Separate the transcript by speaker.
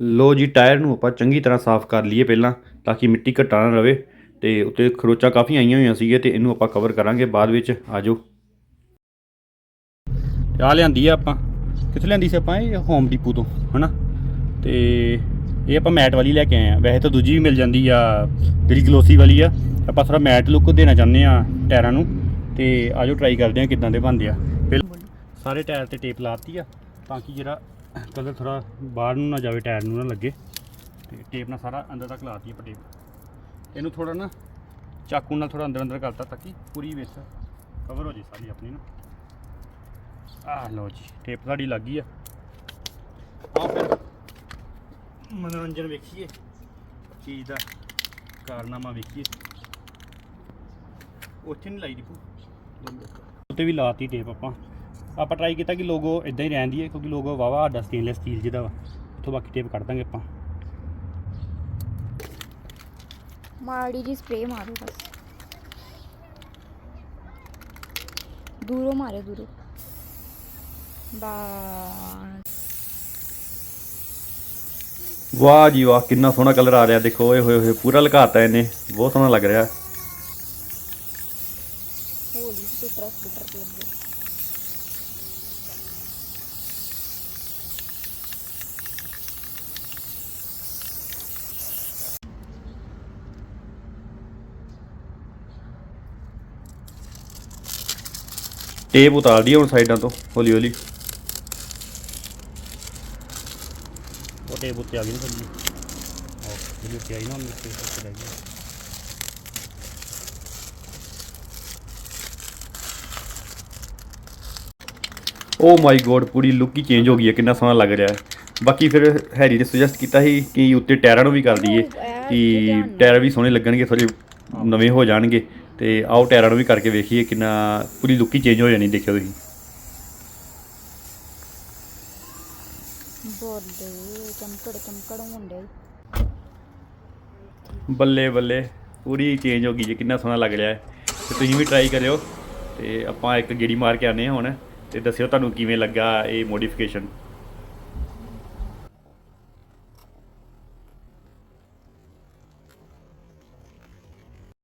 Speaker 1: ਲੋ ਜੀ, ਟਾਇਰ ਨੂੰ ਆਪਾਂ ਚੰਗੀ ਤਰ੍ਹਾਂ ਸਾਫ਼ ਕਰ ਲਈਏ ਪਹਿਲਾਂ, ਤਾਂ ਕਿ ਮਿੱਟੀ ਘਟਾ ਨਾ ਰਵੇ ਤੇ ਉੱਤੇ ਖਰੋਚਾਂ ਕਾਫੀ ਆਈਆਂ ਹੋਈਆਂ ਸੀਗੇ ਤੇ ਇਹਨੂੰ ਆਪਾਂ ਕਵਰ ਕਰਾਂਗੇ ਬਾਅਦ ਵਿੱਚ। ਆਜੋ। ਆ ਲਿਆਂਦੀ ਆ ਆਪਾਂ। ਕਿੱਥੇ ਲਿਆਂਦੀ ਸੀ ਆਪਾਂ ਇਹ? ਹੋਮ ਡੀਪੂ ਤੋਂ, ਹਨਾ? ਤੇ ਇਹ ਆਪਾਂ ਮੈਟ ਵਾਲੀ ਲੈ ਕੇ ਆਏ ਆ। ਵੈਸੇ ਤਾਂ ਦੂਜੀ ਵੀ ਮਿਲ ਜਾਂਦੀ ਆ, ਜਿਹੜੀ ਗਲੋਸੀ ਵਾਲੀ ਆ। ਆਪਾਂ ਥੋੜਾ ਮੈਟ ਲੁੱਕ ਦੇਣਾ ਚਾਹੁੰਦੇ ਆ ਟਾਇਰਾਂ ਨੂੰ। ਤੇ ਆਜੋ ਟਰਾਈ ਕਰਦੇ ਆ ਕਿਦਾਂ ਦੇ ਬਣਦੇ ਆ। ਪਹਿਲਾਂ ਸਾਰੇ ਟਾਇਰ ਤੇ ਟੇਪ ਲਾਤੀ ਆ, ਤਾਂ ਕਿ ਜਿਹੜਾ ਕਲਰ ਥੋੜਾ ਬਾਹਰ ਨੂੰ ਨਾ ਜਾਵੇ, ਟਾਇਰ ਨੂੰ ਨਾ ਲੱਗੇ। ਤੇ ਟੇਪ ਨਾਲ ਸਾਰਾ ਅੰਦਰ ਤੱਕ ਲਾਤੀ ਆਪਾਂ ਟੇਪ। ਇਹਨੂੰ ਥੋੜਾ ਨਾ ਚਾਕੂ ਨਾਲ ਥੋੜਾ ਅੰਦਰ ਅੰਦਰ ਕਰਤਾ ਤਾਂ ਕਿ ਪੂਰੀ ਵਿੱਚ ਕਵਰ ਹੋ ਜੇ ਸਾਰੀ ਆਪਣੀ ਨਾ। ਆਹ ਲਓ ਜੀ, ਟੇਪ ਸਾਡੀ ਲੱਗ ਗਈ ਆ। ਆਓ ਫਿਰ ਮਨੋਰੰਜਨ ਵੇਖੀਏ, ਚੀਜ਼ ਦਾ ਕਾਰਨਾਮਾ ਵੇਖੀਏ। ਉੱਥੇ ਨਹੀਂ ਲਾਈ ਦੀ ਉੱਤੇ ਵੀ ਲਾਤੀ ਟੇਪ ਆਪਾਂ। ਆਪਾਂ ਟਰਾਈ ਕੀਤਾ ਕਿ ਲੋਗੋ ਇਦਾਂ ਹੀ ਰਹਿੰਦੀ ਹੈ ਕਿਉਂਕਿ ਲੋਗੋ ਵਾਵਾ ਸਾਡਾ ਸਟੇਨਲੈਸ ਸਟੀਲ ਜਿਹਦਾ ਵਾ। ਉੱਥੋਂ ਬਾਕੀ ਟੇਪ ਕੱਢ ਦਾਂਗੇ ਆਪਾਂ।
Speaker 2: ਮਾੜੀ ਜੀ ਸਪਰੇ ਮਾਰੋ ਬਸ। ਦੂਰੋਂ ਮਾਰੇ ਦੂਰੋਂ। ਬਸ।
Speaker 1: ਵਾਹ ਜੀ ਵਾਹ ਕਿੰਨਾ ਸੋਹਣਾ ਕਲਰ ਆ ਰਿਹਾ। ਦੇਖੋ ਓਏ ਹੋਏ ਹੋਏ ਪੂਰਾ ਲਗਾਤਾ ਇਹਨੇ। ਬਹੁਤ ਸੋਹਣਾ ਲੱਗ ਰਿਹਾ।
Speaker 2: ਹੋਲੀ ਸਪਿਟਰ ਸਪਿਟਰ ਲੱਗੇ।
Speaker 1: ਟੇਪ ਉਤਾਰ ਦੀ ਹੁਣ ਸਾਈਡਾਂ ਤੋਂ ਹੌਲੀ ਹੌਲੀ। ਉਹ ਟੇਪ ਉੱਤੇ ਆ ਗਈ ਨਾ ਥੱਲੇ ਉਹ ਜਿਹੜੀ ਉੱਤੇ ਆਈ ਨਾ ਉਹਨੂੰ ਟੇਪ ਉੱਤੇ ਲੱਗ ਗਈ। ਓ ਮਾਈ ਗੋਡ ਪੂਰੀ ਲੁੱਕ ਹੀ ਚੇਂਜ ਹੋ ਗਈ ਹੈ ਕਿੰਨਾ ਸੋਹਣਾ ਲੱਗ ਰਿਹਾ ਹੈ। ਬਾਕੀ ਫਿਰ ਹੈਰੀ ਨੇ ਸੁਜੈਸਟ ਕੀਤਾ ਸੀ ਕਿ ਉੱਤੇ ਟਾਇਰਾਂ ਨੂੰ ਵੀ ਕਰ ਦਈਏ ਕਿ ਟਾਇਰ ਵੀ ਸੋਹਣੇ ਲੱਗਣਗੇ ਥੋੜੇ ਨਵੇਂ ਹੋ ਜਾਣਗੇ। ਤੇ ਆਓ ਟਾਇਰਾਂ ਨੂੰ ਵੀ ਕਰਕੇ ਵੇਖੀਏ ਕਿੰਨਾ ਪੂਰੀ ਲੁੱਕ ਹੀ ਚੇਂਜ ਹੋ ਜਾਣੀ ਦੇਖਿਓ ਤੁਸੀਂ।
Speaker 2: ਬੋਲੇ ਚਮਕੜ ਚਮਕੜ ਹੁੰਦੇ
Speaker 1: ਬੱਲੇ ਬੱਲੇ ਪੂਰੀ ਚੇਂਜ ਹੋ ਗਈ ਜੀ ਕਿੰਨਾ ਸੋਹਣਾ ਲੱਗ ਰਿਹਾ ਹੈ। ਤੇ ਤੁਸੀਂ ਵੀ ਟਰਾਈ ਕਰਿਓ ਤੇ ਆਪਾਂ ਇੱਕ ਗੇੜੀ ਮਾਰ ਕੇ ਆਨੇ ਹੁਣ ਤੇ ਦੱਸਿਓ ਤੁਹਾਨੂੰ ਕਿਵੇਂ ਲੱਗਾ ਇਹ ਮੋਡੀਫਿਕੇਸ਼ਨ